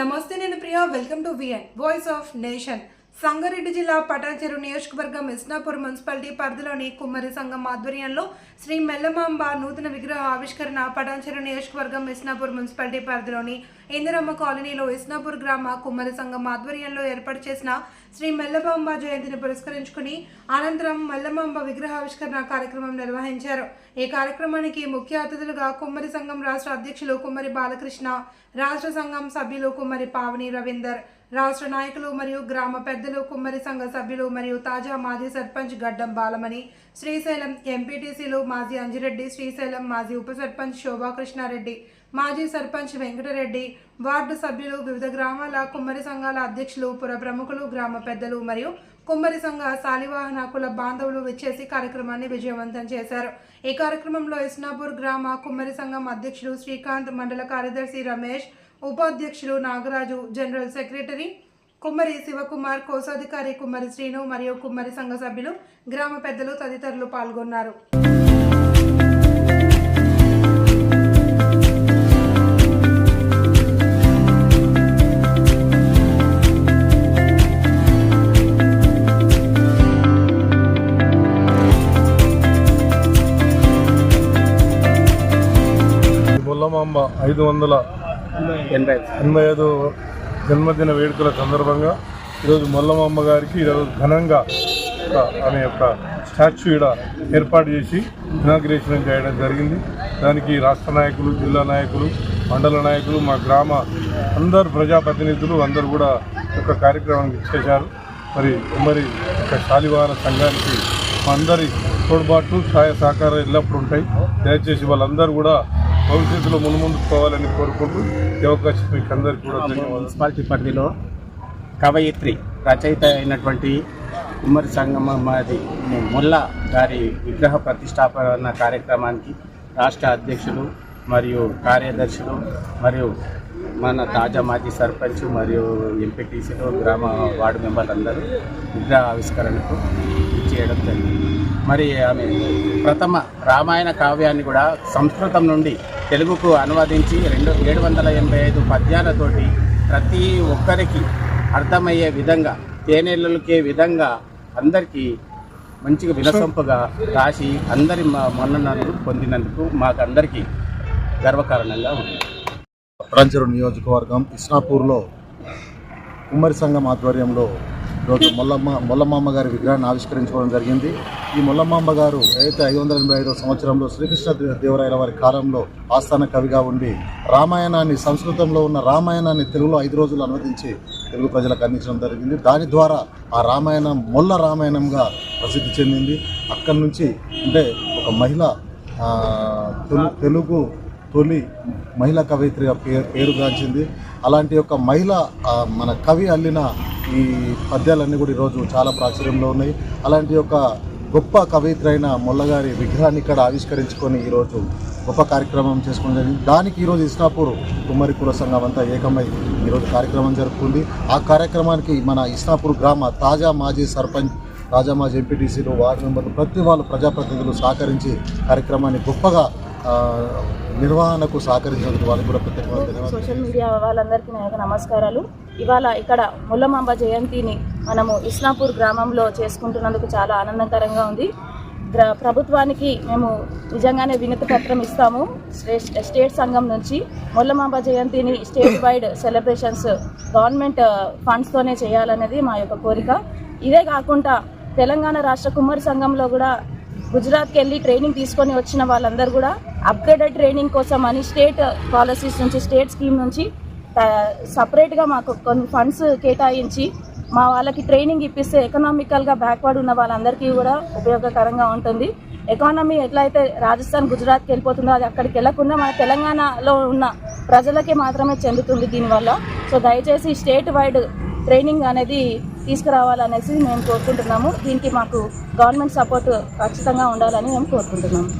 నమస్తే నేను Priya welcome to VN voice of nation Sangareddy జిల్లా పటాచెరు నియోజకవర్గం ఇస్నాపూర్ మున్సిపాలిటీ పరిధిలోని కుమ్మరి సంఘం ఆధ్వర్యంలో శ్రీ మెల్లమాంబ నూతన విగ్రహ ఆవిష్కరణ పటాచెరు నియోజకవర్గం ఇస్నాపూర్ మున్సిపాలిటీ పరిధిలోని ఇందిరమ్మ కాలనీలో ఇస్నాపూర్ గ్రామ కుమ్మరి సంఘం ఆధ్వర్యంలో ఏర్పాటు చేసిన శ్రీ మెల్లమాంబ జయంతిని పురస్కరించుకుని అనంతరం మెల్లమాంబ విగ్రహావిష్కరణ కార్యక్రమం నిర్వహించారు. ఈ కార్యక్రమానికి ముఖ్య అతిథులుగా కుమ్మరి సంఘం రాష్ట్ర అధ్యక్షులు కుమ్మరి బాలకృష్ణ రాష్ట్ర సంఘం సభ్యులు కుమ్మరి పావని రవీందర్ రాష్ట్ర నాయకులు మరియు గ్రామ పెద్దలు కుమ్మరి సంఘ సభ్యులు మరియు తాజా మాజీ సర్పంచ్ గడ్డం బాలమణి శ్రీశైలం ఎంపీటీసీలు మాజీ అంజిరెడ్డి శ్రీశైలం మాజీ ఉప సర్పంచ్ శోభాకృష్ణారెడ్డి మాజీ సర్పంచ్ వెంకటరెడ్డి వార్డు సభ్యులు వివిధ గ్రామాల కుమ్మరి సంఘాల అధ్యక్షులు పుర ప్రముఖులు గ్రామ పెద్దలు మరియు కుమ్మరి సంఘ శాలివాహన కుల బాంధవులు విచ్చేసి కార్యక్రమాన్ని విజయవంతం చేశారు. ఈ కార్యక్రమంలో ఇస్నాపూర్ గ్రామ కుమ్మరి సంఘం అధ్యక్షులు శ్రీకాంత్ మండల కార్యదర్శి రమేష్ ఉపాధ్యక్షులు నాగరాజు జనరల్ సెక్రటరీ కుమ్మరి శివకుమార్ కోశాధికారి కుమ్మరి శ్రీను మరియు కుమ్మరి సంఘ సభ్యులు గ్రామ పెద్దలు తదితరులు పాల్గొన్నారు. బొల్లమాంబ ఐదు వందల ఎనభై ఎనభై ఐదు జన్మదిన వేడుకల సందర్భంగా ఈరోజు మల్లమ్మ గారికి ఈరోజు ఘనంగా ఒక ఆమె యొక్క స్టాచ్యూ ఇక్కడ ఏర్పాటు చేసి ఇనాగ్రేషన్ చేయడం జరిగింది. దానికి రాష్ట్ర నాయకులు జిల్లా నాయకులు మండల నాయకులు మా గ్రామ అందరు ప్రజాప్రతినిధులు అందరూ కూడా ఒక కార్యక్రమానికి ఇచ్చేశారు మరి మరి ఒక శాలివార సంఘానికి మా అందరి తోడ్పాటు సహాయ సహకారం ఎల్లప్పుడూ ఉంటాయి. దయచేసి వాళ్ళందరూ కూడా భవిష్యత్తులో మున్ముందుకు పోవాలని కోరుకుంటూ ఈ అవకాశం మీకు అందరికీ కూడా మున్సిపాలిటీ పరిధిలో కవయిత్రి రచయిత అయినటువంటి ఉమ్మడి సంగమ మాది ముల్ల గారి విగ్రహ ప్రతిష్టాపన కార్యక్రమానికి రాష్ట్ర అధ్యక్షులు మరియు కార్యదర్శులు మరియు మన తాజా మాజీ సర్పంచ్ మరియు ఎంపీటీసీలు గ్రామ వార్డు మెంబర్లు అందరూ విగ్రహ ఆవిష్కరణకు చేయడం జరిగింది. మరి ఆమె ప్రథమ రామాయణ కావ్యాన్ని కూడా సంస్కృతం నుండి తెలుగుకు అనువదించి రెండు ఏడు వందల ఎనభై ఐదు పద్యాలతోటి ప్రతి ఒక్కరికి అర్థమయ్యే విధంగా తేనెలకే విధంగా అందరికీ మంచిగా వినసొంపుగా రాసి అందరి మన్ననలు పొందినందుకు మాకు అందరికీ గర్వకారణంగా ఉంది. పటాన్చెరు నియోజకవర్గం ఇస్నాపూర్లో కుమ్మరి సంఘం ఆధ్వర్యంలో ఈరోజు మొల్లమ్మ మొల్లమ్మమ్మ గారి విగ్రహాన్ని ఆవిష్కరించుకోవడం జరిగింది. ఈ మొల్లమాంబ గారు ఏదైతే ఐదు వందల ఎనభై ఐదో సంవత్సరంలో శ్రీకృష్ణ దేవరాయల వారి కాలంలో ఆస్థాన కవిగా ఉండి రామాయణాన్ని సంస్కృతంలో ఉన్న రామాయణాన్ని తెలుగులో ఐదు రోజులు అనువదించి తెలుగు ప్రజలకు అందించడం జరిగింది. దాని ద్వారా ఆ రామాయణం మొల్ల రామాయణంగా ప్రసిద్ధి చెందింది. అక్కడి నుంచి అంటే ఒక మహిళ తెలు- తెలుగు తొలి మహిళా కవయిత్రిగా పేరు పేరుగాంచింది. అలాంటి ఒక మహిళ మన కవి అల్లిన ఈ పద్యాలన్నీ కూడా ఈరోజు చాలా ప్రాచుర్యంలో ఉన్నాయి. అలాంటి ఒక గొప్ప కవయిత్రి అయిన మొల్లగారి విగ్రహాన్ని ఇక్కడ ఆవిష్కరించుకొని ఈరోజు గొప్ప కార్యక్రమం చేసుకోవడం జరిగింది. దానికి ఈరోజు ఇస్నాపూర్ కుమ్మరి కుల సంఘం అంతా ఏకమై ఈరోజు కార్యక్రమం జరుపుకుంది. ఆ కార్యక్రమానికి మన ఇస్నాపూర్ గ్రామ తాజా మాజీ సర్పంచ్ తాజా మాజీ ఎంపీటీసీలు వార్డు మెంబర్లు ప్రతి వాళ్ళు ప్రజాప్రతినిధులు సహకరించి కార్యక్రమాన్ని గొప్పగా నిర్వహణకు సహకరించినందుకు వాళ్ళకి కూడా సోషల్ మీడియా వాళ్ళందరికీ నా యొక్క నమస్కారాలు. ఇవాళ ఇక్కడ ముల్లమాంబ జయంతిని మనము ఇస్లాపూర్ గ్రామంలో చేసుకుంటున్నందుకు చాలా ఆనందకరంగా ఉంది. ప్రభుత్వానికి మేము నిజంగానే వినతి పత్రం ఇస్తాము. స్టే- స్టేట్ సంఘం నుంచి ముల్లమాంబ జయంతిని స్టేట్ వైడ్ సెలబ్రేషన్స్ గవర్నమెంట్ ఫండ్స్తోనే చేయాలనేది మా యొక్క కోరిక. ఇదే కాకుండా తెలంగాణ రాష్ట్ర కుమ్మరి సంఘంలో కూడా గుజరాత్కి వెళ్ళి ట్రైనింగ్ తీసుకొని వచ్చిన వాళ్ళందరూ కూడా అప్గ్రేడెడ్ ట్రైనింగ్ కోసం అని స్టేట్ పాలసీస్ నుంచి స్టేట్ స్కీమ్ నుంచి సపరేట్గా మాకు కొన్ని ఫండ్స్ కేటాయించి మా వాళ్ళకి ట్రైనింగ్ ఇప్పిస్తే ఎకనామికల్గా బ్యాక్వర్డ్ ఉన్న వాళ్ళందరికీ కూడా ఉపయోగకరంగా ఉంటుంది. ఎకానమీ ఎట్లయితే రాజస్థాన్ గుజరాత్కి వెళ్ళిపోతుందో అది అక్కడికి వెళ్ళకుండా మన తెలంగాణలో ఉన్న ప్రజలకే మాత్రమే చెందుతుంది దీనివల్ల. సో దయచేసి స్టేట్ వైడ్ ట్రైనింగ్ అనేది తీసుకురావాలనేసి మేము కోరుకుంటున్నాము. దీనికి మాకు గవర్నమెంట్ సపోర్ట్ ఖచ్చితంగా ఉండాలని మేము కోరుకుంటున్నాము.